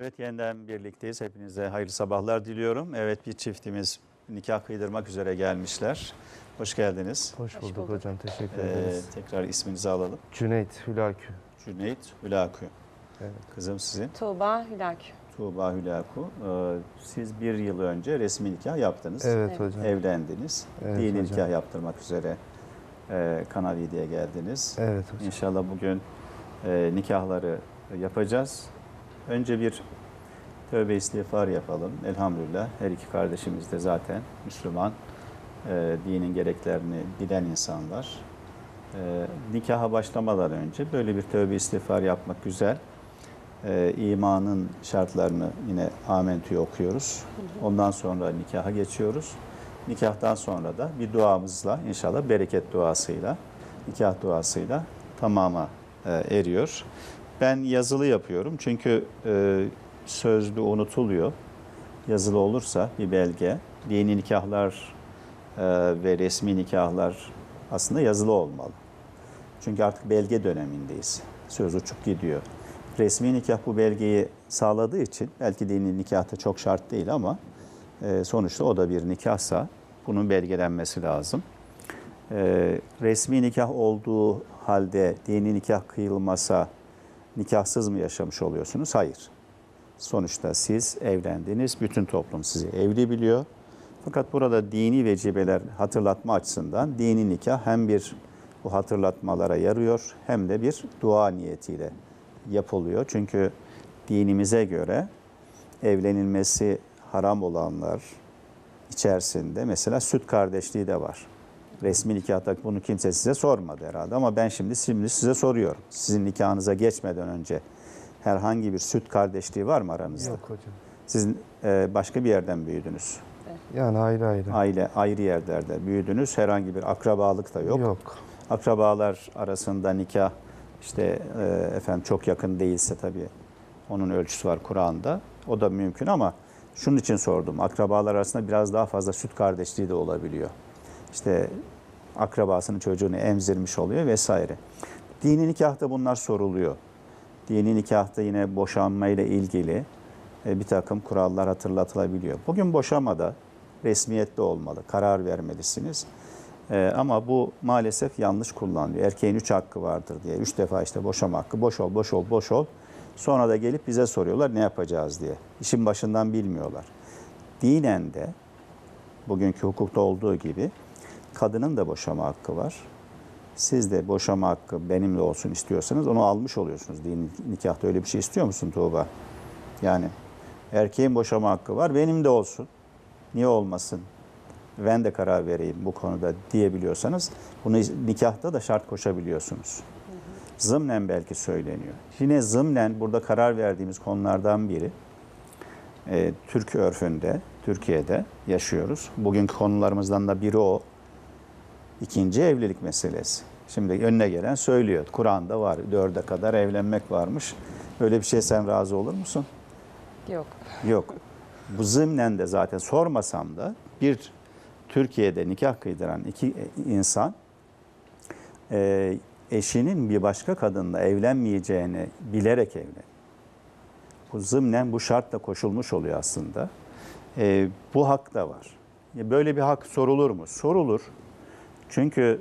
Evet yeniden birlikteyiz. Hepinize hayırlı sabahlar diliyorum. Evet bir çiftimiz nikah kıydırmak üzere gelmişler. Hoş geldiniz. Hoş bulduk bulduk. hocam. Teşekkür Ee, ederiz. tekrar isminizi alalım. Cüneyt Hülakü. Cüneyt Hülakü. Evet. Kızım sizin. Tuğba Hülakü. Tuğba Hülakü. Ee, siz bir yıl önce resmi nikah yaptınız. Evet, Evet. hocam. Evlendiniz. Evet Dini hocam. nikah yaptırmak üzere e, Kanal 7'ye geldiniz. Evet hocam. İnşallah bugün e, nikahları yapacağız. Önce bir tövbe istiğfar yapalım. Elhamdülillah her iki kardeşimiz de zaten Müslüman, e, dinin gereklerini bilen insanlar. E, nikaha başlamadan önce böyle bir tövbe istiğfar yapmak güzel. E, imanın şartlarını yine amentüye okuyoruz. Ondan sonra nikaha geçiyoruz. Nikahtan sonra da bir duamızla inşallah bereket duasıyla, nikah duasıyla tamama e, eriyor. Ben yazılı yapıyorum çünkü e, sözlü unutuluyor. Yazılı olursa bir belge, dini nikahlar e, ve resmi nikahlar aslında yazılı olmalı. Çünkü artık belge dönemindeyiz. Söz uçup gidiyor. Resmi nikah bu belgeyi sağladığı için belki dini nikahta çok şart değil ama e, sonuçta o da bir nikahsa bunun belgelenmesi lazım. E, resmi nikah olduğu halde dini nikah kıyılmasa nikahsız mı yaşamış oluyorsunuz? Hayır. Sonuçta siz evlendiniz, bütün toplum sizi evli biliyor. Fakat burada dini vecibeler hatırlatma açısından dini nikah hem bir bu hatırlatmalara yarıyor hem de bir dua niyetiyle yapılıyor. Çünkü dinimize göre evlenilmesi haram olanlar içerisinde mesela süt kardeşliği de var. Resmi nikahta bunu kimse size sormadı herhalde ama ben şimdi şimdi size soruyorum. Sizin nikahınıza geçmeden önce herhangi bir süt kardeşliği var mı aranızda? Yok hocam. Siz e, başka bir yerden büyüdününz. Yani ayrı ayrı. Aile ayrı yerlerde büyüdünüz. Herhangi bir akrabalık da yok. Yok. Akrabalar arasında nikah işte e, efendim çok yakın değilse tabii onun ölçüsü var Kur'an'da. O da mümkün ama şunun için sordum. Akrabalar arasında biraz daha fazla süt kardeşliği de olabiliyor. İşte akrabasının çocuğunu emzirmiş oluyor vesaire. Dini nikahta bunlar soruluyor. Dini nikahta yine boşanmayla ilgili e, bir takım kurallar hatırlatılabiliyor. Bugün boşamada resmiyetli olmalı, karar vermelisiniz. E, ama bu maalesef yanlış kullanılıyor. Erkeğin üç hakkı vardır diye. Üç defa işte boşama hakkı, boş ol, boş ol, boş ol. Sonra da gelip bize soruyorlar ne yapacağız diye. İşin başından bilmiyorlar. Dinen de bugünkü hukukta olduğu gibi kadının da boşama hakkı var. Siz de boşama hakkı benimle olsun istiyorsanız onu almış oluyorsunuz. Din nikahta öyle bir şey istiyor musun Tuğba? Yani erkeğin boşama hakkı var, benim de olsun. Niye olmasın? Ben de karar vereyim bu konuda diyebiliyorsanız bunu nikahta da şart koşabiliyorsunuz. Zımnen belki söyleniyor. Yine zımnen burada karar verdiğimiz konulardan biri e, Türk örfünde, Türkiye'de yaşıyoruz. Bugünkü konularımızdan da biri o. İkinci evlilik meselesi. Şimdi önüne gelen söylüyor. Kur'an'da var. Dörde kadar evlenmek varmış. Öyle bir şey sen razı olur musun? Yok. Yok. Bu zımnen de zaten sormasam da bir Türkiye'de nikah kıydıran iki insan e, eşinin bir başka kadınla evlenmeyeceğini bilerek evlen. Bu zımnen bu şartla koşulmuş oluyor aslında. E, bu hak da var. Ya Böyle bir hak sorulur mu? Sorulur. Çünkü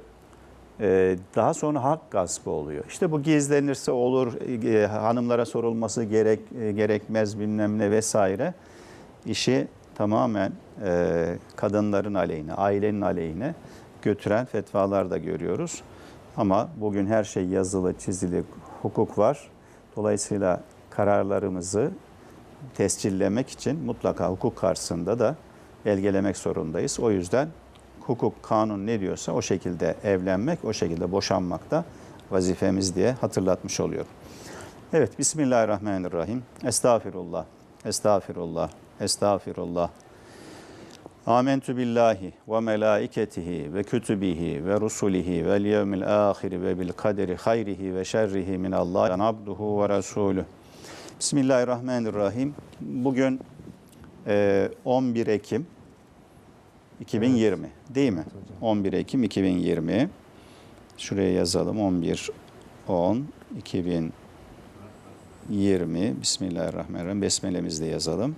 e, daha sonra hak gaspı oluyor. İşte bu gizlenirse olur, e, hanımlara sorulması gerek e, gerekmez bilmem ne vesaire. İşi tamamen kadınların aleyhine, ailenin aleyhine götüren fetvalar da görüyoruz. Ama bugün her şey yazılı, çizili, hukuk var. Dolayısıyla kararlarımızı tescillemek için mutlaka hukuk karşısında da belgelemek zorundayız. O yüzden hukuk, kanun ne diyorsa o şekilde evlenmek, o şekilde boşanmak da vazifemiz diye hatırlatmış oluyorum. Evet, Bismillahirrahmanirrahim. Estağfirullah, estağfirullah, estağfirullah. Amentu billahi ve melaiketihi ve kütübihi ve rusulihi vel yevmil ahiri ve bil kaderi hayrihi ve şerrihi min Allah abduhu ve resulü. Bismillahirrahmanirrahim. Bugün e, 11 Ekim 2020 değil mi? 11 Ekim 2020. Şuraya yazalım 11 10 2020 20. Bismillahirrahmanirrahim. Besmelemizi de yazalım.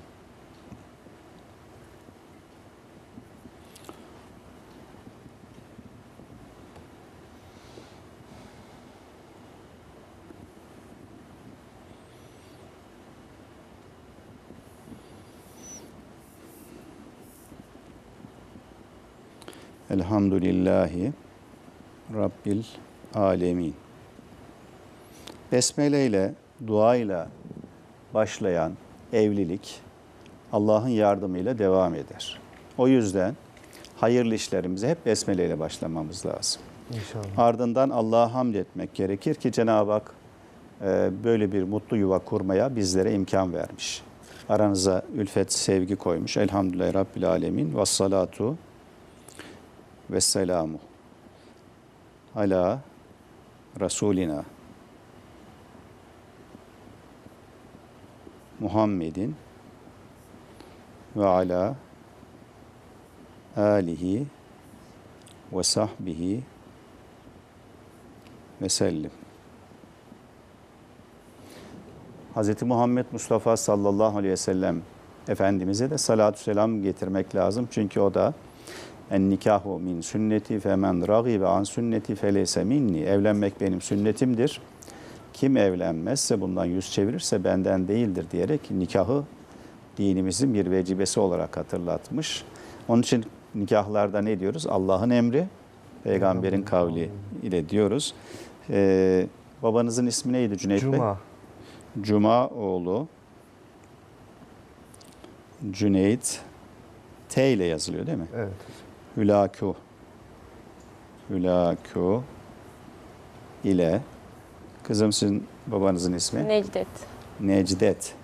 Elhamdülillahi Rabbil Alemin. Besmele ile, dua ile başlayan evlilik Allah'ın yardımıyla devam eder. O yüzden hayırlı işlerimize hep besmele ile başlamamız lazım. İnşallah. Ardından Allah'a hamd etmek gerekir ki Cenab-ı Hak e, böyle bir mutlu yuva kurmaya bizlere imkan vermiş. Aranıza ülfet, sevgi koymuş. Elhamdülillahi Rabbil Alemin. Ve salatu ve selamu ala Resulina Muhammedin ve ala alihi ve sahbihi ve sellim. Hz. Muhammed Mustafa sallallahu aleyhi ve sellem Efendimiz'e de salatü selam getirmek lazım. Çünkü o da en nikahu min sünneti femen ragibe an sünneti feleyse minni. Evlenmek benim sünnetimdir. Kim evlenmezse bundan yüz çevirirse benden değildir diyerek nikahı dinimizin bir vecibesi olarak hatırlatmış. Onun için nikahlarda ne diyoruz? Allah'ın emri, peygamberin kavli ile diyoruz. Ee, babanızın ismi neydi Cüneyt Bey? Cuma. Cuma oğlu Cüneyt T ile yazılıyor değil mi? Evet. Hülaku Hülaku ile kızım sizin babanızın ismi Necdet. Necdet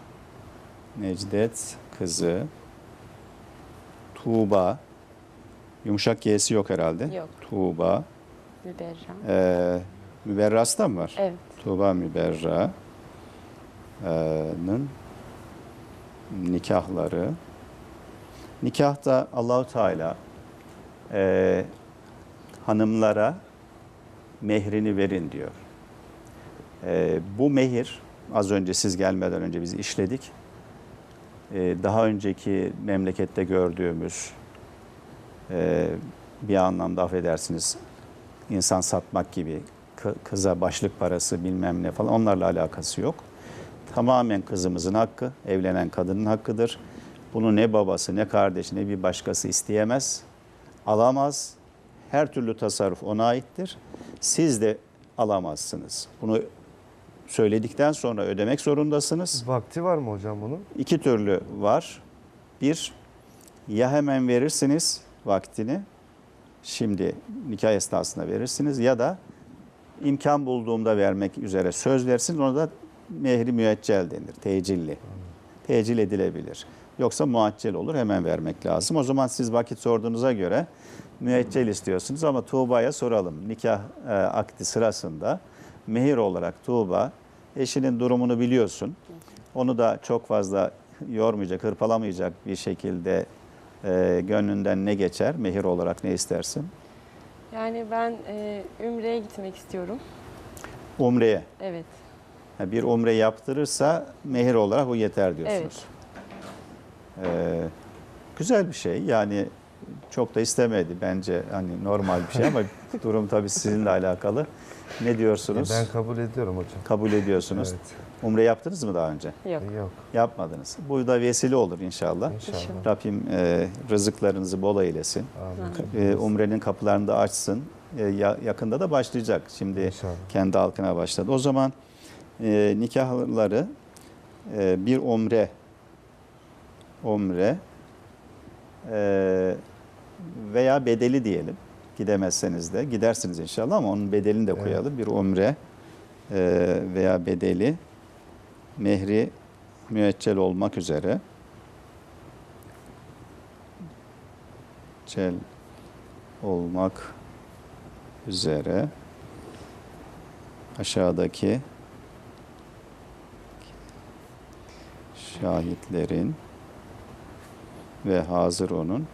Necdet kızı Tuğba yumuşak G'si yok herhalde. Yok. Tuğba Müberra. ee, Müberras'ta mı var? Evet. Tuğba Müberra'nın nikahları. Nikahta Allahu Teala e, hanımlara mehrini verin diyor. E, bu mehir az önce siz gelmeden önce biz işledik. E, daha önceki memlekette gördüğümüz e, bir anlamda affedersiniz insan satmak gibi kı- kıza başlık parası bilmem ne falan onlarla alakası yok. Tamamen kızımızın hakkı, evlenen kadının hakkıdır. Bunu ne babası, ne kardeşi, ne bir başkası isteyemez, alamaz. Her türlü tasarruf ona aittir. Siz de alamazsınız. Bunu söyledikten sonra ödemek zorundasınız. Vakti var mı hocam bunun? İki türlü var. Bir, ya hemen verirsiniz vaktini, şimdi nikah esnasında verirsiniz ya da imkan bulduğumda vermek üzere söz versiniz. Ona da mehri müeccel denir, tecilli. Tecil edilebilir. Yoksa muaccel olur, hemen vermek lazım. O zaman siz vakit sorduğunuza göre müeccel istiyorsunuz ama Tuğba'ya soralım. Nikah e, akdi sırasında mehir olarak Tuğba, eşinin durumunu biliyorsun. Onu da çok fazla yormayacak, hırpalamayacak bir şekilde e, gönlünden ne geçer, mehir olarak ne istersin? Yani ben e, Ümre'ye gitmek istiyorum. Umre'ye. Evet. Ha, Bir umre yaptırırsa mehir olarak o yeter diyorsunuz. Ee, güzel bir şey. Yani çok da istemedi bence hani normal bir şey ama durum tabii sizinle alakalı. Ne diyorsunuz? E, Ben kabul ediyorum hocam. Kabul ediyorsunuz. Evet. Umre yaptınız mı daha önce? Yok. Yok. Yapmadınız. Bu da vesile olur inşallah. İnşallah. Rabbim e, rızıklarınızı bol eylesin. Amin. E, umrenin kapılarını da açsın. E, ya- yakında da başlayacak. Şimdi İnşallah. kendi halkına başladı. O zaman e, nikahları e, bir umre umre e, veya bedeli diyelim. Gidemezseniz de gidersiniz inşallah ama onun bedelini de Evet. koyalım. Bir umre e, veya bedeli mehri müeccel olmak üzere cel olmak üzere aşağıdaki şahitlerin ve hazır onun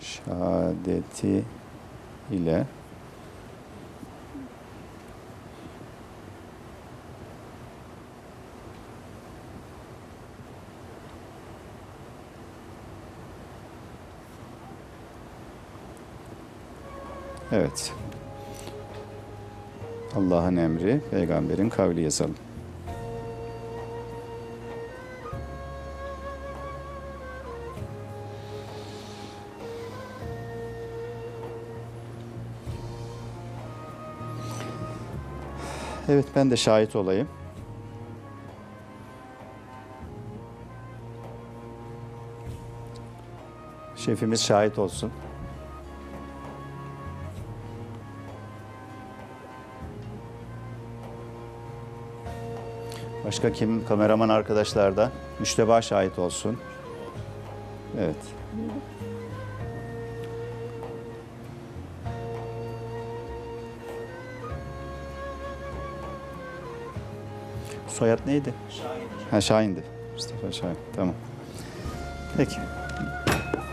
şehadeti ile Evet. Allah'ın emri, peygamberin kavli yazalım. Evet ben de şahit olayım. Şefimiz şahit olsun. Başka kim? Kameraman arkadaşlardan. Müşteba şahit olsun. Evet. Soyad neydi? Şahin. Ha Şahin'di. Mustafa Şahin. Tamam. Peki.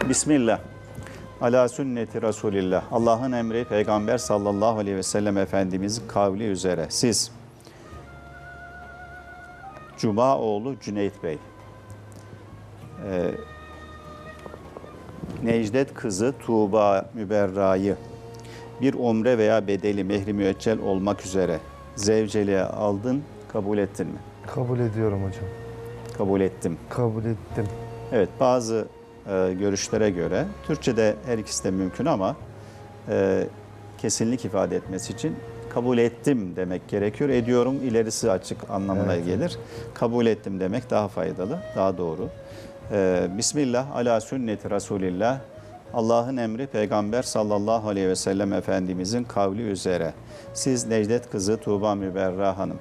Bismillah. Ala sünneti Resulillah. Allah'ın emri Peygamber sallallahu aleyhi ve sellem Efendimizin kavli üzere. Siz Cuma oğlu Cüneyt Bey. Ee, Necdet kızı Tuğba Müberra'yı bir umre veya bedeli mehri müeccel olmak üzere zevceliğe aldın, kabul ettin mi? Kabul ediyorum hocam. Kabul ettim. Kabul ettim. Evet bazı e, görüşlere göre Türkçe'de her ikisi de mümkün ama e, kesinlik ifade etmesi için kabul ettim demek gerekiyor. Ediyorum ilerisi açık anlamına Evet. gelir. Kabul ettim demek daha faydalı, daha doğru. E, Bismillah ala sünneti Resulillah. Allah'ın emri Peygamber sallallahu aleyhi ve sellem Efendimizin kavli üzere. Siz Necdet kızı Tuğba Müberra Hanım,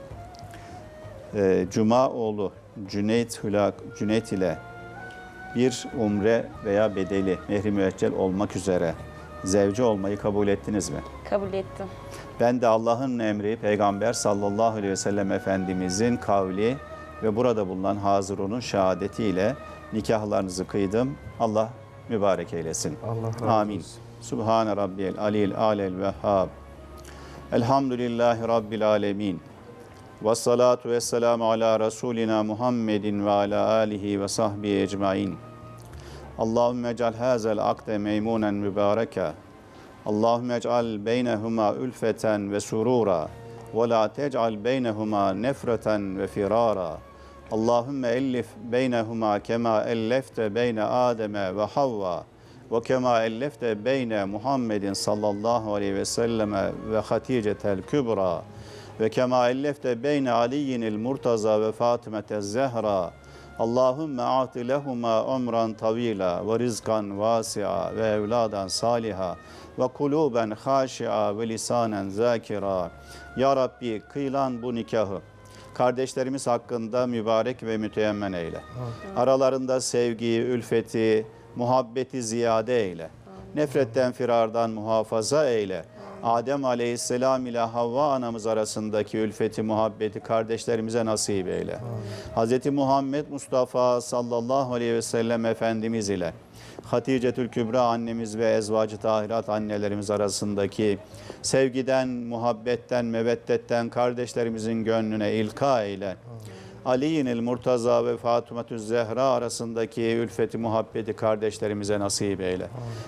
e, Cuma oğlu Cüneyt, Hülak, Cüneyt ile bir umre veya bedeli mehri müeccel olmak üzere zevci olmayı kabul ettiniz mi? Kabul ettim. Ben de Allah'ın emri Peygamber sallallahu aleyhi ve sellem Efendimizin kavli ve burada bulunan Hazirun'un şehadetiyle nikahlarınızı kıydım. Allah mübarek eylesin. Allah razı Amin. Subhane rabbiyel alil alel vehhab. Elhamdülillahi rabbil alemin. Ve salatu ve selamu ala Resulina Muhammedin ve ala alihi ve sahbihi ecmain. Allahümme ec'al hazel akde meymunen mübareka. Allahümme ec'al beynehuma ülfeten ve surura. Ve la tec'al beynehuma nefreten ve firara. Allahümme ellif beynehuma kema ellefte beyne Adem'e ve Havva. Ve kema ellefte beyne Muhammedin sallallahu aleyhi ve selleme ve Hatice'tel kübra. Ve kema ellefte beyne Aliyyinil Murtaza ve Fatimete Zehra. Allahümme a'ti lehuma umran tavila ve rizkan vasi'a ve evladan saliha ve kuluben haşi'a ve lisanen zakira. Ya Rabbi kıyılan bu nikahı kardeşlerimiz hakkında mübarek ve müteemmen eyle. Aralarında sevgiyi, ülfeti, muhabbeti ziyade eyle. Nefretten, firardan muhafaza eyle. Adem aleyhisselam ile Havva anamız arasındaki ülfeti, muhabbeti kardeşlerimize nasip eyle. Hz. Muhammed Mustafa sallallahu aleyhi ve sellem Efendimiz ile Haticetül Kübra annemiz ve ezvacı tahirat annelerimiz arasındaki sevgiden, muhabbetten, meveddetten kardeşlerimizin gönlüne ilka eyle. Ali'nin Murtaza ve Fatımatü Zehra arasındaki ülfeti muhabbeti kardeşlerimize nasip eyle.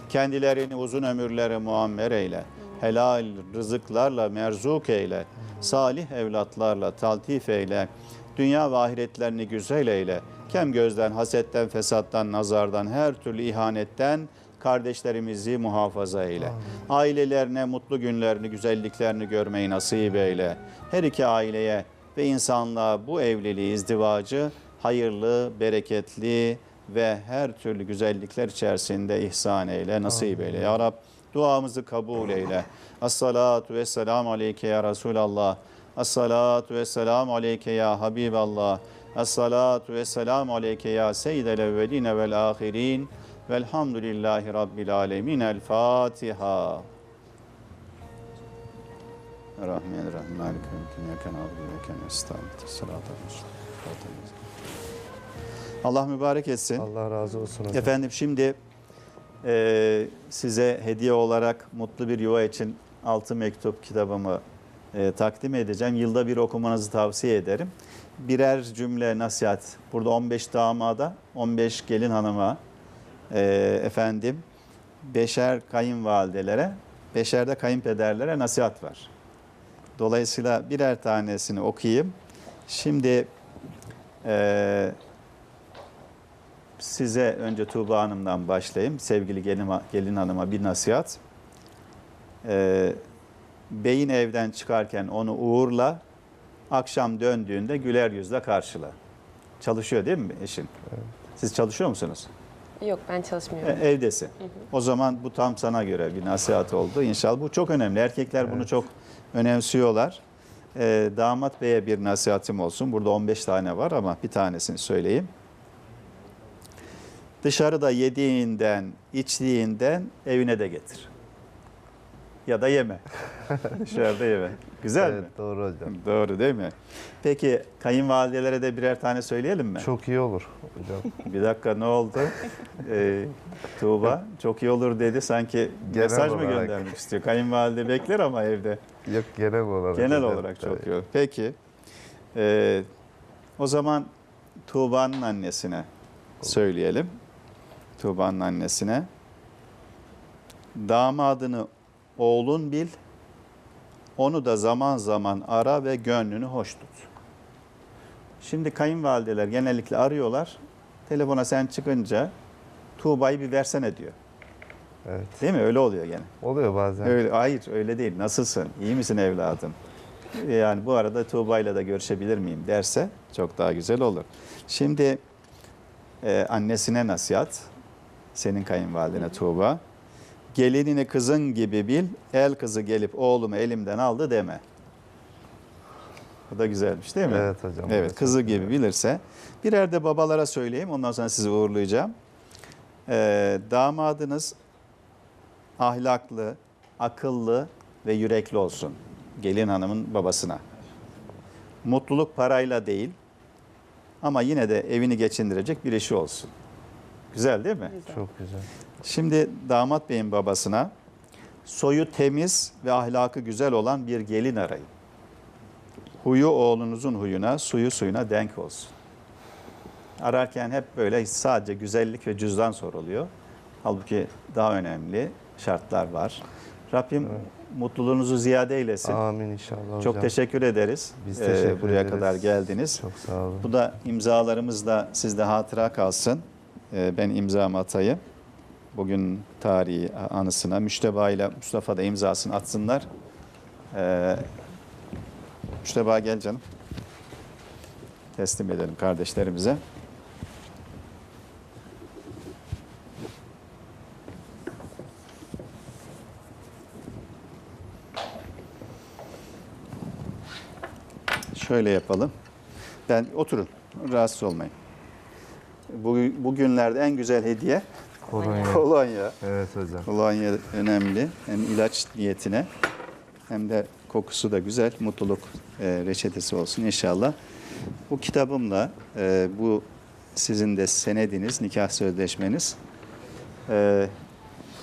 Kendilerini uzun ömürlere muammer eyle. Helal rızıklarla merzuk eyle. Salih evlatlarla taltif eyle. Dünya ve ahiretlerini güzel eyle. Kem gözden, hasetten, fesattan, nazardan, her türlü ihanetten kardeşlerimizi muhafaza eyle. Ailelerine mutlu günlerini, güzelliklerini görmeyi nasip eyle. Her iki aileye ve insanlığa bu evliliği, izdivacı hayırlı, bereketli ve her türlü güzellikler içerisinde ihsan eyle, nasip eyle. Ya Rab duamızı kabul eyle. As-salatu ve selamu aleyke ya Resulallah. As-salatu ve selamu aleyke ya Habiballah. Es-salatu ve selamu aleyke ya seyyidel evveline vel ahirin. Velhamdülillahi Rabbil alemin. El Fatiha. Rahmanirrahim. Malike mümkün yeken abdü ve ken estağfirullah. Salatu Allah mübarek etsin. Allah razı olsun hocam. Efendim şimdi e, size hediye olarak Mutlu Bir Yuva için Altı Mektup kitabımı e, takdim edeceğim. Yılda bir okumanızı tavsiye ederim. Birer cümle nasihat. Burada 15 damada, 15 gelin hanıma, e, efendim, beşer kayınvalidelere beşer de kayınpederlere nasihat var. Dolayısıyla birer tanesini okuyayım. Şimdi eee, size önce Tuğba Hanım'dan başlayayım. Sevgili gelin, gelin hanıma bir nasihat. Eee beyin evden çıkarken onu uğurla, akşam döndüğünde güler yüzle karşıla. Çalışıyor değil mi eşin? Siz çalışıyor musunuz? Yok ben çalışmıyorum. E, Evdesin. O zaman bu tam sana göre bir nasihat oldu. İnşallah bu çok önemli. Erkekler bunu çok önemsiyorlar. E, damat beye bir nasihatim olsun. Burada 15 tane var ama bir tanesini söyleyeyim. Dışarıda yediğinden, içtiğinden evine de getir. Ya da yeme. Dışarıda yeme. Güzel mi? Evet, doğru hocam. Doğru değil mi? Peki kayınvalidelere de birer tane söyleyelim mi? Çok iyi olur hocam. Bir dakika ne oldu? Ee, Tuğba çok iyi olur dedi. Sanki Genel mesaj mı olarak. göndermek istiyor? Kayınvalide bekler ama evde. Yok genel olarak. Genel hocam. olarak çok Tabii. iyi olur. Peki. Ee, o zaman Tuğba'nın annesine söyleyelim. Tuğba'nın annesine. Damadını oğlun bil. Onu da zaman zaman ara ve gönlünü hoş tut. Şimdi kayınvalideler genellikle arıyorlar. Telefona sen çıkınca Tuğba'yı bir versene diyor. Evet. Değil mi? Öyle oluyor gene. Oluyor bazen. Öyle, hayır öyle değil. Nasılsın? İyi misin evladım? Yani bu arada Tuğba'yla da görüşebilir miyim derse çok daha güzel olur. Şimdi e, annesine nasihat. Senin kayınvalidene Tuğba. Gelinini kızın gibi bil, el kızı gelip oğlumu elimden aldı deme. Bu da güzelmiş değil mi? Evet hocam. Evet, kızı gibi bilirse. Birer de babalara söyleyeyim, ondan sonra sizi uğurlayacağım. Ee, damadınız ahlaklı, akıllı ve yürekli olsun. Gelin hanımın babasına. Mutluluk parayla değil ama yine de evini geçindirecek bir işi olsun. Güzel değil mi? Güzel. Çok güzel. Şimdi damat beyin babasına soyu temiz ve ahlakı güzel olan bir gelin arayın. Huyu oğlunuzun huyuna, suyu suyuna denk olsun. Ararken hep böyle sadece güzellik ve cüzdan soruluyor. Halbuki daha önemli şartlar var. Rabbim mutluluğunuzu ziyade eylesin. Amin inşallah hocam. Çok teşekkür ederiz. Biz Ee, teşekkür buraya ederiz. kadar geldiniz. Çok sağ olun. Bu da imzalarımız da sizde hatıra kalsın. Ee, Ben imzamı atayım. Bugün tarihi anısına Müşteba ile Mustafa da imzasını atsınlar. Ee, Müşteba gel canım. Teslim edelim kardeşlerimize. Şöyle yapalım. Ben oturun. Rahatsız olmayın. Bu, bugünlerde en güzel hediye Kolonya. kolonya. Evet hocam. Kolonya önemli. Hem ilaç niyetine hem de kokusu da güzel. Mutluluk e, reçetesi olsun inşallah. Bu kitabımla e, bu sizin de senediniz, nikah sözleşmeniz. E,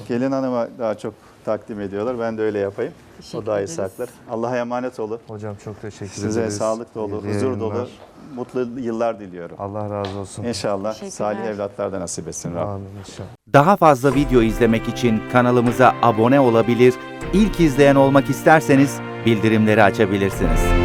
gelin hanıma daha çok takdim ediyorlar. Ben de öyle yapayım. O Teşekkür daha iyi saklar. Allah'a emanet olun. Hocam çok teşekkür Size ederiz. sağlık dolu, İyi huzur dolu, yayınlar. Mutlu yıllar diliyorum. Allah razı olsun. İnşallah salih evlatlar da nasip etsin Rabbim. Amin inşallah. Daha fazla video izlemek için kanalımıza abone olabilir, ilk izleyen olmak isterseniz bildirimleri açabilirsiniz.